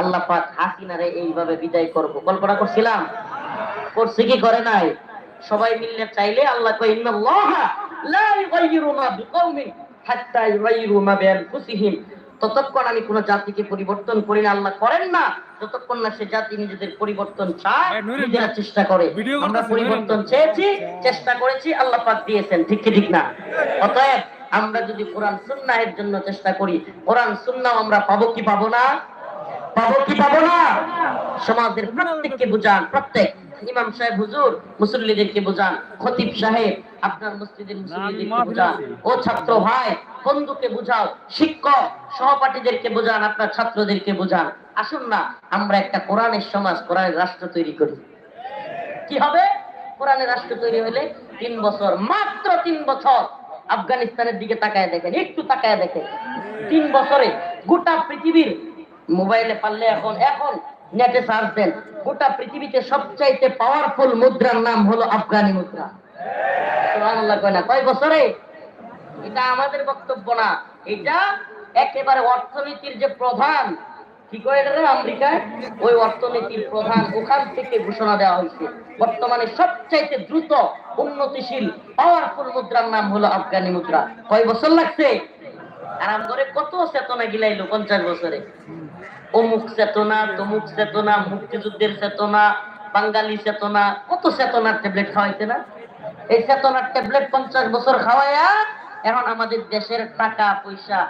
আল্লাহ পাক হাসিনারে এইভাবে বিদায় করব। কল্পনা করছিলাম? করছে কি করে নাই? সবাই মিললে চাইলে আল্লাহ কয় ইন্নাল্লাহা লা ইউগাইয়িরু মা বিকাউমিন হাত্তা ইউগাইয়িরু মা বিআনফুসিহিম। ততক্ষণ আমি কোন জাতিকে পরিবর্তন করি না আল্লাহ করেন না। যতক্ষণ না সে জাতি নিজেদের পরিবর্তন চায় নিজেরা চেষ্টা করে। আমরা পরিবর্তন চেয়েছি চেষ্টা করেছি আল্লাহ পাক দিয়েছেন। ঠিক ঠিক না? অতএব আমরা যদি কোরআন সুন্নাহের জন্য চেষ্টা করি কোরআন সুন্নাহ আমরা পাবো কি পাবো না? পাবো কি পাবো না? সমাজের প্রত্যেককে বুঝান প্রত্যেক ইমাম সাহেব হুজুর মুসল্লিদেরকে বুঝান খতিব সাহেব আপনার মসজিদের মুসল্লিদেরকে বুঝান। ও ছাত্র ভাই বন্ধুকে বুঝাও শিক্ষক সহপাঠীদেরকে বুঝান আপনার ছাত্রদেরকে বুঝান। আসুন না আমরা একটা কোরআনের সমাজ কোরআনের রাষ্ট্র তৈরি করি। কি হবে? কোরআনের রাষ্ট্র তৈরি হলে তিন বছর মাত্র তিন বছর আফগানিস্তানের দিকে তাকায় দেখেন একটু তাকায় দেখেন। তিন বছরে গোটা পৃথিবীর মোবাইলে পারলে এখন এখন নেটে সার্চ দেন। গোটা পৃথিবীতে সবচাইতে পাওয়ারফুল মুদ্রার নাম হলো আফগানি মুদ্রা। কয় না, কয় বছরে? এটা আমাদের বক্তব্য না। এটা একেবারে অর্থনীতির যে প্রধান, কি করে আমেরিকায়? ওই অর্থনীতির প্রধান, ওখান থেকে ঘোষণা দেওয়া হয়েছে। বর্তমানে সবচাইতে দ্রুত, উন্নতিশীল পাওয়ারফুল মুদ্রার নাম হলো আফগানি মুদ্রা। কয় বছর লাগছে? আরাম করে কত চেতনা গিলাইলো পঞ্চাশ বছরে? অমুক চেতনা, তমুক চেতনা, মুক্তিযুদ্ধের চেতনা, বাঙালি চেতনা, কত চেতনার ট্যাবলেট খাওয়াইছে না? এই চেতনার ট্যাবলেট পঞ্চাশ বছর খাওয়াইয়া এখন আমাদের দেশের টাকা, পয়সা,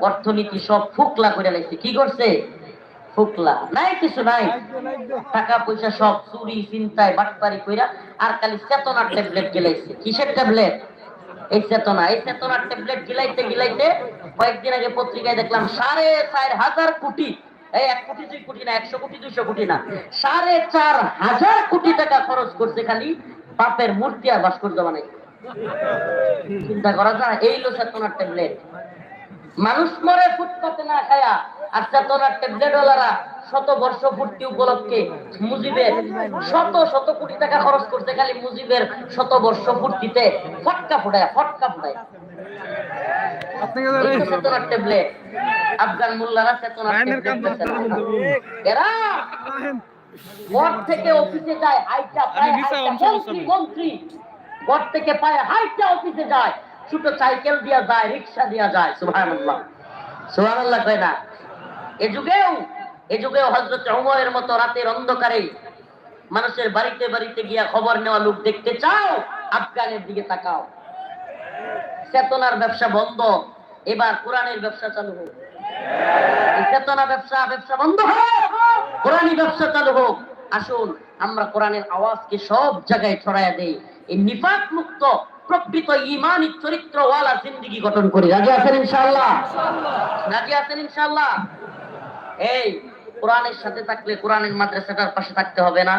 অর্থনীতি সব ফুকলা করে লাগছে কি করছে? ফুকলা। নাই কিছু নাই। টাকা, পয়সা সব চুরি চিন্তায় বাটপারি কইরা আর খালি চেতনার ট্যাবলেট গেলাইছে। কিসের ট্যাবলেট এই চেতনা এই চেতনার ট্যাবলেট গিলাইতে গিলাইতে কয়েকদিন আগে পত্রিকায় দেখলাম সাড়ে চার হাজার কোটি, এই এক কোটি দুই কোটি না, একশো কোটি, দুইশো কোটি না, সাড়ে চার হাজার কোটি টাকা খরচ করছে খালি বাপের মূর্তি আর ভাস্কর্য বানাই চিন্তা করা যায়, এই লো চেতনার ট্যাবলেট মানুষ মরে ফুটপাতে না খায়া আর চেতনার ট্যাবলেট ওলারা শত বর্ষ পূর্তি উপলক্ষে মুজিবের শত শত কোটি টাকা খরচ করতে খালি মুজিবের শত বর্ষ পূর্তিতে ফটকা ফুটায় ফটকা ফুটায়। চেতনার ট্যাবলেট। আফগান মোল্লারা চেতনার। এরা ঘর থেকে অফিসে যায় হাইটা পায় মন্ত্রী। ঘর থেকে পায় হাইটা অফিসে যায় ছোট সাইকেল দিয়া যায় রিক্সা দিয়া যায় সুবহানাল্লাহ। সুবহানাল্লাহ কয় না? এ যুগেও এ যুগেও হযরত ওমরের মতো রাতের অন্ধকারে মানুষের বাড়িতে বাড়িতে গিয়া খবর নেওয়া লোক দেখতে চাও, আফগানের দিকে তাকাও। চেতনার ব্যবসা বন্ধ, এবার কোরআনের ব্যবসা চালু হোক। চেতনা ব্যবসা ব্যবসা বন্ধ হোক কোরআনী ব্যবসা চালু হোক। আসুন, আমরা কোরআনের আওয়াজকে সব জায়গায় ছড়াইয়া দেই। এই নিফাক মুক্ত প্রকৃত ইমানি চরিত্রওয়ালা জিন্দিগি গঠন করি। রাজি আছেন ইনশাআল্লাহ? রাজি আছেন ইনশাআল্লাহ? এই, কোরআনের সাথে থাকলে কোরআনের মাদ্রাসাটার পাশে থাকতে হবে না।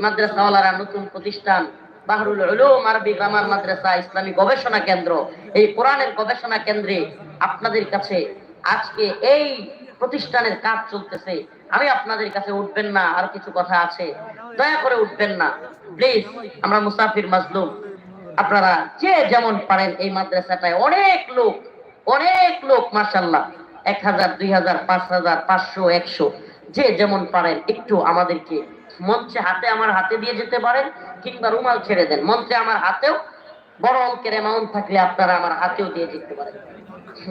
মাদ্রাসাওয়ালারা নতুন প্রতিষ্ঠান, বাহরুল উলুম আরবি গ্রামার মাদ্রাসা, ইসলামী গবেষণা কেন্দ্র, এই কোরআনের গবেষণা কেন্দ্রে আপনাদের কাছে আজকে এই প্রতিষ্ঠানের কাজ চলতেছে। আমি আপনাদের কাছে উঠবেন না, আর কিছু কথা আছে। দয়া করে উঠবেন না। প্লিজ, আমরা মুসাফির মাজলুম। আপনারা যে যেমন পারেন এই মাদ্রাসাটায় অনেক লোক অনেক লোক মার্শাল্লাহ এক হাজার, দুই হাজার, পাঁচ হাজার, পাঁচশো, একশো, যে যেমন পারেন একটু আমাদেরকে মঞ্চে হাতে আমার হাতে দিয়ে যেতে পারেন কিংবা রুমাল ছেড়ে দেন। মঞ্চে আমার হাতেও বড় অঙ্কের অ্যামাউন্ট থাকলে আপনারা আমার হাতেও দিয়ে যেতে পারেন।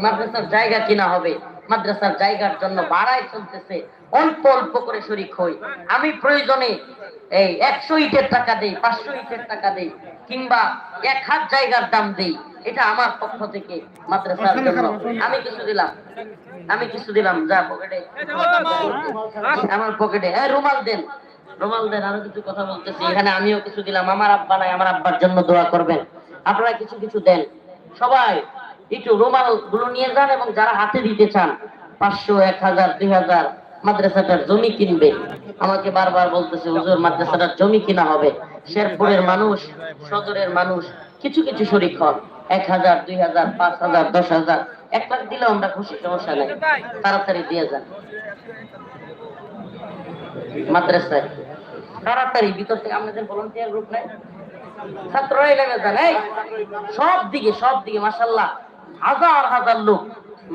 মাদ্রাসার জায়গা কিনা হবে? মাদ্রাসার জায়গার জন্য ভাড়ায় চলতেছে। অল্প অল্প করে শরিক হই। আমি প্রয়োজনে এই একশো ইটের টাকা দেই, পাঁচশো ইটের টাকা দেই কিংবা এক হাত জায়গার দাম দেই। এটা আমার পক্ষ থেকে মাদ্রাসার জন্য। আমি কিছু দিলাম। আমি কিছু দিলাম যা পকেটে। আমার পকেটে। হ্যাঁ রুমাল দেন। রুমাল দেন আরও কিছু কথা বলতেছি। এখানে আমিও কিছু দিলাম। আমার আব্বা নাই আমার আব্বার জন্য দোয়া করবেন। আপনারা কিছু কিছু দেন। সবাই একটু রুমালগুলো নিয়ে যান এবং যারা হাতে দিতে চান পাঁচশো এক হাজার দুই হাজার মাদ্রাসাটার জমি কিনবে আমাকে বারবার বলতেছে হুজুর মাদ্রাসাটার জমি কিনা হবে? শেরপুরের মানুষ সদরের মানুষ কিছু কিছু শরিক হন। এক হাজার, দুই হাজার, পাঁচ হাজার, দশ হাজার। এক লাখ দিলেও আমরা খুশি, সমস্যা নাই। তাড়াতাড়ি দিয়ে যান। মাদ্রাসায়। তাড়াতাড়ি, ভিতর থেকে আমাদের ভলান্টিয়ার গ্রুপ নাই, ছাত্ররাই নেমে যান। এই, সব দিকে সব দিকে মাসাল্লাহ হাজার হাজার লোক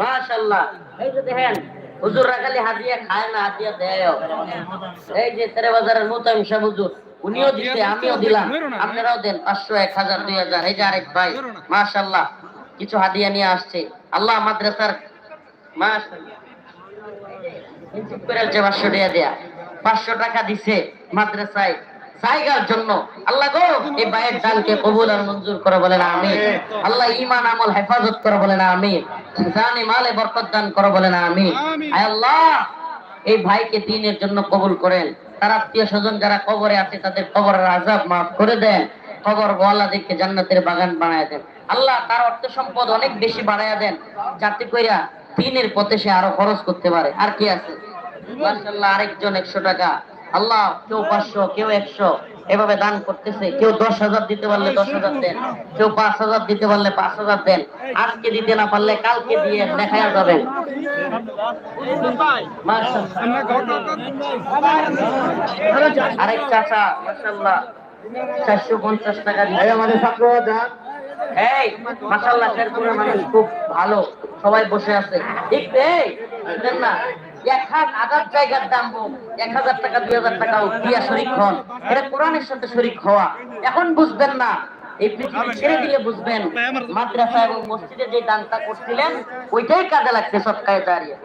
মাশাল্লাহ এই যে দেখেন, হুজুররা খালি হাদিয়া খায় না হাদিয়া দেয় এই যে তেরে বাজারের মোতামিম সাহেব হুজুর উনিও দিতে আমিও দিলাম। আপনারাও দেন পাঁচশো এক হাজার দুই হাজার। এই যে আরেক ভাই মাশাল্লাহ কিছু হাদিয়া নিয়ে আসছে। আল্লাহ মাদ্রাসার মাশাল্লাহ চুপ করে আছে পাঁচশো টাকা দেয়া। পাঁচশো টাকা দিছে মাদ্রাসায়। জায়গার জন্য। আল্লাহ গো এই ভাইয়ের দানকে কবুল আর মঞ্জুর করে বলেন আমি আল্লাহ ইমান আমল হেফাজত করে বলেন আমি জানে মালে বরকত দান করে বলেন আমি আয় আল্লাহ এই ভাইকে দিনের জন্য কবুল করেন। তার আত্মীয় স্বজন যারা কবরে আছে, তাদের কবরের আজাব মাফ করে দেন, কবর ওয়ালাদেরকে জান্নাতের বাগান বানায় দেন। আল্লাহ তার অর্থ সম্পদ অনেক বেশি বাড়াইয়া দেন, যাতে কইরা দিনের পথে সে আরও খরচ করতে পারে। আর কি আছে? মার্শাল্লাহ আরেকজন একশো টাকা। আল্লাহ, কেউ পাঁচশো, কেউ একশো। এভাবে দান করতেছে। কেউ দশ হাজার দিতে পারলে দশ হাজার দেন কেউ পাঁচ হাজার দিতে পারলে পাঁচ হাজার দেন। আজকে দিতে না পারলে কালকে দিয়ে দেখায় যাবেন। আরেক চাচা মাসাল্লাহ চারশো পঞ্চাশ টাকা দিয়ে আমাদের ছাত্র এই মাসাল্লাহ শেরপুরের মানুষ খুব ভালো। সবাই বসে আছে। ঠিক না। এখন বুঝবেন না। এই পৃথিবী ছেড়ে দিলে বুঝবেন, মাদ্রাসা এবং মসজিদে যে দানটা করছিলেন, ওইটাই কাজে লাগছে দাঁড়িয়ে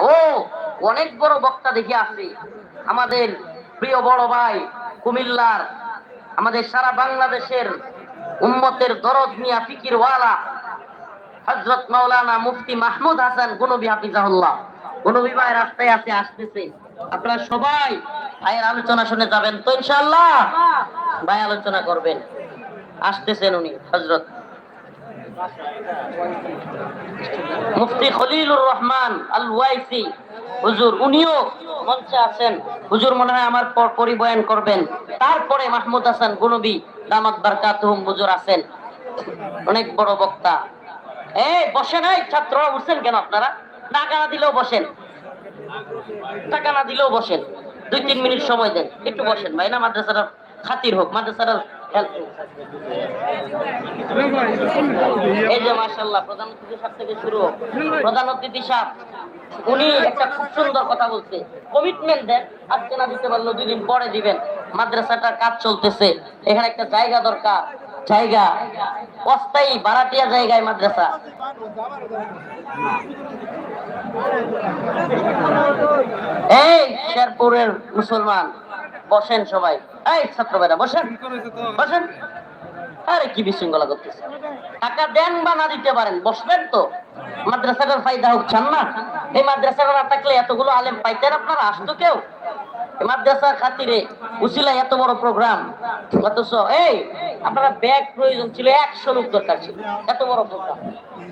ও, অনেক বড় বক্তা দেখে আসি। আমাদের প্রিয় বড় ভাই কুমিল্লার, আমাদের সারা বাংলাদেশের উম্মতের দরদ মিয়া ফিকিরওয়ালা হজরত মাওলানা মুফতি মাহমুদ হাসান গুনবি হাফিজাহুল্লাহ। গুনবি ভাই রাস্তায় আছে, আসতেছে। আপনারা সবাই ভাইয়ের আলোচনা শুনে যাবেন তো ইনশাআল্লাহ? ভাই আলোচনা করবেন। আসতেছেন উনি হজরত মুফতি খলিলুর রহমান আল ওয়াইসি হুজুর, উনিও মঞ্চে আছেন। হুজুর মনে হয় আমার পর পরিবয়ন করবেন। তারপরে মাহমুদ হাসান গুনবি, দামাত বারকাতুহুম হুজুর আছেন। অনেক বড় বক্তা। এই, বসেন, এই ছাত্ররা উঠছেন কেন আপনারা? দিলেও বসেন। দিলেও বসেন। দুই, তিন মিনিট সময় দেন। একটু বসেন ভাই, না খাতির হোক এই যে মাশাল্লাহ প্রধান অতিথি সাহেব থেকে শুরু হোক। প্রধান অতিথি সাহেব, উনি একটা খুব সুন্দর কথা বলছে। কমিটমেন্ট দেন, আজকে না দিতে পারল দুই দিন পরে দিবেন। মাদ্রাসাটার কাজ চলতেছে, এখানে একটা জায়গা দরকার। জায়গা, অস্থায়ী ভাড়াটিয়া জায়গায় মাদ্রাসা। এই শেরপুরের মুসলমান, বসেন সবাই। এই ছাত্র ভাইরা, বসেন বসেন। আরে কি বিশৃঙ্খলা করতেছে। টাকা দেন বা না দিতে পারেন, বসবেন তো। মাদ্রাসাটার ফায়দা হোক চান না। এই মাদ্রাসাটা না থাকলে এতগুলো আলেম পাইতেন আপনারা, আসতো কেউ? মাদ্রাসার খাতিরে উসিলা এত বড় প্রোগ্রাম, অথচ এই আপনারা ব্যাগ প্রয়োজন ছিল একশো লোক দরকার ছিল, এত বড় প্রোগ্রাম।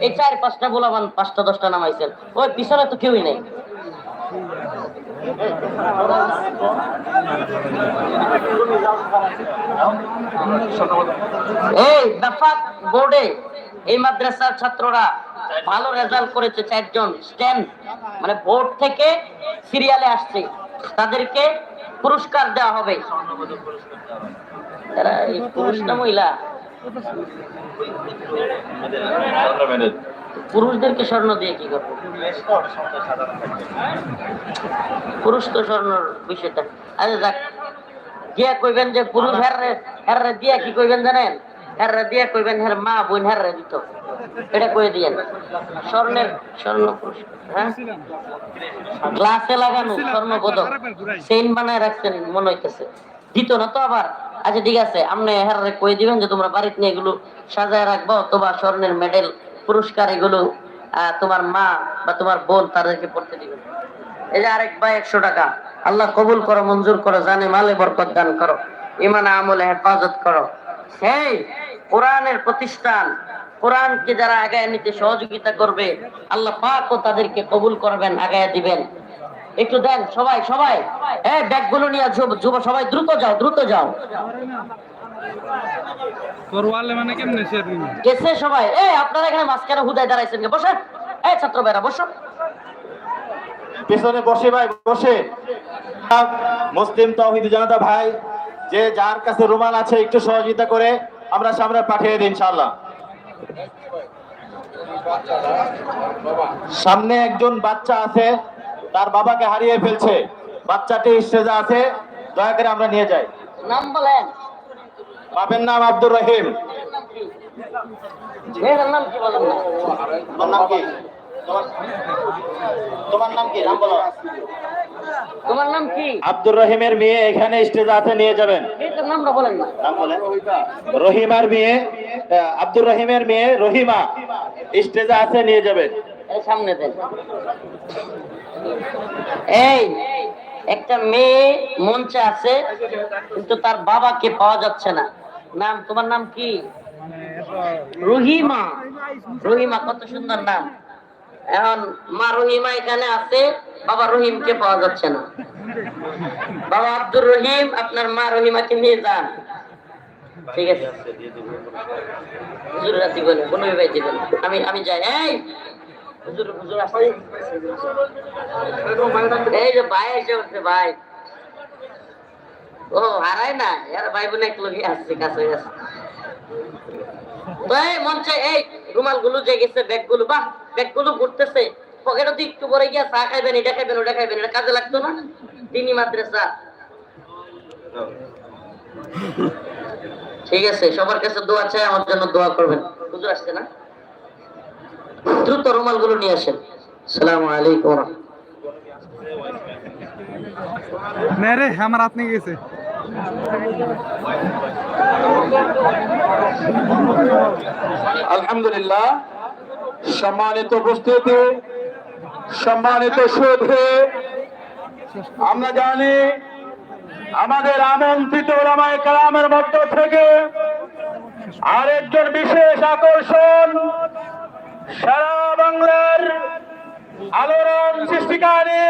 এই চার, পাঁচটা গোলাবান পাঁচটা, দশটা নামাইছেন, ওই পিছনে তো কেউই নেই। এই বোর্ডে এই মাদ্রাসার ছাত্ররা ভালো রেজাল্ট করেছে চারজন, স্ট্যান্ড মানে বোর্ড থেকে সিরিয়ালে আসছে। তাদেরকে পুরস্কার দেওয়া হবে। এই পুরুষটা মহিলা? পুরুষদেরকে স্বর্ণ দিয়ে কি করব? পুরুষ তো স্বর্ণর বিষয়টা। আচ্ছা যাক। দিয়া কইবেন যে পুরুষ হেররে হেররে দিয়া কি কইবেন জানেন? হেররে দিয়া কইবেন হের মা বোন হেররে দিত। এটা কই দিয়েন। স্বর্ণের, স্বর্ণ হ্যাঁ? গ্লাসে লাগানো স্বর্ণ পদক চেইন বানায় রাখছেন মনে হইতেছে। দিত না তো আবার? আচ্ছা ঠিক আছে, আপনি হেররে কই দিবেন যে তোমরা বাড়িতে নিয়ে এগুলো সাজায় রাখব, অথবা স্বর্ণের মেডেল পুরস্কার এগুলো তোমার মা বা তোমার বোন তাদেরকে পড়তে দিবেন। এই যে আরেক ভাই একশো টাকা। আল্লাহ কবুল করো, মঞ্জুর করো, জানে মালে বরকত দান করো। ইমান আমলে হেফাজত করো। সেই কোরআনের প্রতিষ্ঠান কোরআনকে যারা আগায় নিতে সহযোগিতা করবে আল্লাহ পাকও তাদেরকে কবুল করবেন আগায় দিবেন। একটু দেন সবাই সবাই। হ্যাঁ ব্যাগগুলো নিয়ে যুব যুব সবাই দ্রুত যাও দ্রুত যাও। মানে কেমনে শেয়ারিং গেছে সবাই। এই আপনারা এখানে মাঝখানে হুদায় দাঁড়াইছেন কে বসেন। এই ছাত্র ভাইরা বসো। পিছনে বসে ভাই বসে। মুসলিম তৌহিদ জনতা ভাই যে যার কাছে রুমাল আছে একটু সহযোগিতা করে আমরা সামনে পাঠিয়ে দিই ইনশাআল্লাহ। সামনে একজন বাচ্চা আছে তার বাবাকে হারিয়ে ফেলছে। বাচ্চাটি স্টেজে আছে দয়া করে আমরা নিয়ে যাই। নাম বলেন বাপের নাম আব্দুর রহিম। নাম কি বলেন তোমার নাম কি? তোমার তোমার নাম কি? নাম বলো। তোমার নাম কি? আব্দুর রহিমের মেয়ে এখানে স্টেজে আছে নিয়ে যাবেন। নামটা বলেন না। নাম বলেন। রহিমার মেয়ে আব্দুর রহিমের মেয়ে রহিমা স্টেজে আছে নিয়ে যাবেন। এই সামনে দেন। এই একটা মেয়ে মঞ্চে আছে কিন্তু তার বাবাকে পাওয়া যাচ্ছে না। নাম তোমার নাম কি? রহিমা। রহিমা কত সুন্দর নাম। এখন মা রহিমা এখানে আছে বাবা রহিমকে পাওয়া যাচ্ছে না। বাবা আব্দুর রহিম, আপনার মা রহিমাকে নিয়ে যান। ঠিক আছে। আমি যাই। এই যে ভাই উঠছে ভাই। ও, হারায় না? ভাই বোন এক আসছে মঞ্চে এই রুমালগুলো যে গেছে ব্যাগগুলো বাহ ব্যাগগুলো ঘুরতেছে। পকেটে তো একটু পরে গিয়া চা খাইবেন এটা খাইবেন ওটা খাইবেন এটা কাজে লাগতো না? তিনি মাদ্রাসা। ঠিক আছে সবার কাছে দোয়া চাই আমার জন্য দোয়া করবেন। হুজুর আসছে না? দ্রুত রুমালগুলো নিয়ে আসেন। সালাম আলাইকুম না রে আমার হাত নিয়ে গেছে। আলহামদুলিল্লাহ সম্মানিত উপস্থিতি। সম্মানিত শুধু আমরা জানি আমাদের আমন্ত্রিত রামায় কালামের মধ্য থেকে আরেকজন বিশেষ আকর্ষণ সারা বাংলার আলোড়ন সৃষ্টিকারী